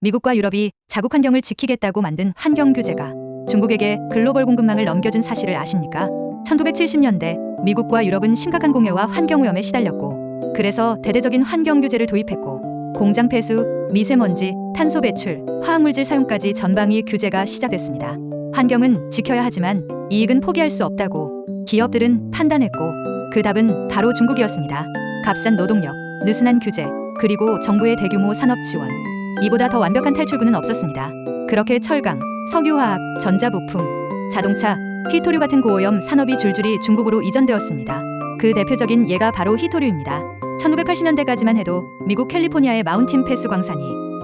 미국과 유럽이 자국 환경을 지키겠다고 만든 환경 규제가 중국에게 글로벌 공급망을 넘겨준 사실을 아십니까? 1970년대 미국과 유럽은 심각한 공해와 환경 오염에 시달렸고 그래서 대대적인 환경 규제를 도입했고 공장 폐수, 미세먼지, 탄소 배출, 화학물질 사용까지 전방위 규제가 시작됐습니다. 환경은 지켜야 하지만 이익은 포기할 수 없다고 기업들은 판단했고 그 답은 바로 중국이었습니다. 값싼 노동력, 느슨한 규제, 그리고 정부의 대규모 산업 지원. 이보다 더 완벽한 탈출구는 없었습니다. 그렇게 철강, 석유화학, 전자부품, 자동차, 히토류 같은 고오염 산업이 줄줄이 중국으로 이전되었습니다. 그 대표적인 예가 바로 히토류입니다. 1980년대까지만 해도 미국 캘리포니아의 마운틴 패스 광산이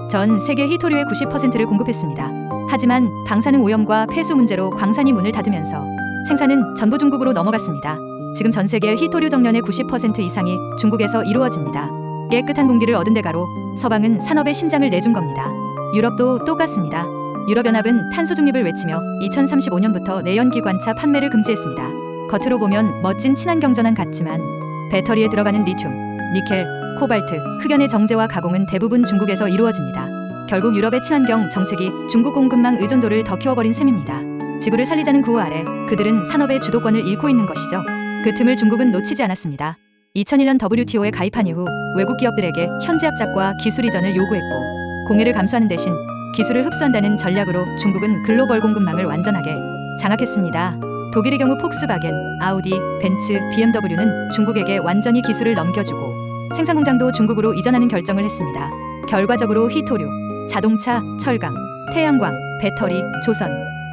전 세계 히토류의 90%를 공급했습니다. 하지만 방사능 오염과 폐수 문제로 광산이 문을 닫으면서 생산은 전부 중국으로 넘어갔습니다. 지금 전 세계 히토류 정년의 90% 이상이 중국에서 이루어집니다. 깨끗한 공기를 얻은 데가로 서방은 산업의 심장을 내준 겁니다. 유럽도 똑같습니다. 유럽연합은 탄소 중립을 외치며 2035년부터 내연기관차 판매를 금지했습니다. 겉으로 보면 멋진 친환경전환 같지만 배터리에 들어가는 리튬, 니켈, 코발트, 흑연의 정제와 가공은 대부분 중국에서 이루어집니다. 결국 유럽의 친환경 정책이 중국 공급망 의존도를 더 키워버린 셈입니다. 지구를 살리자는 구호 아래 그들은 산업의 주도권을 잃고 있는 것이죠. 그 틈을 중국은 놓치지 않았습니다. 2001년 WTO에 가입한 이후 외국 기업들에게 현지 합작과 기술 이전을 요구했고 공해를 감수하는 대신 기술을 흡수한다는 전략으로 중국은 글로벌 공급망을 완전하게 장악했습니다. 독일의 경우 폭스바겐, 아우디, 벤츠, BMW는 중국에게 완전히 기술을 넘겨주고 생산 공장도 중국으로 이전하는 결정을 했습니다. 결과적으로 히토류, 자동차, 철강, 태양광, 배터리, 조선,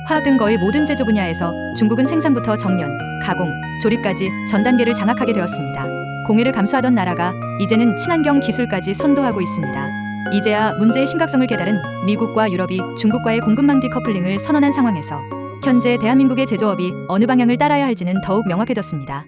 화학 등 거의 모든 제조 분야에서 중국은 생산부터 정년, 가공, 조립까지 전 단계를 장악하게 되었습니다. 공해를 감수하던 나라가 이제는 친환경 기술까지 선도하고 있습니다. 이제야 문제의 심각성을 깨달은 미국과 유럽이 중국과의 공급망 디커플링을 선언한 상황에서 현재 대한민국의 제조업이 어느 방향을 따라야 할지는 더욱 명확해졌습니다.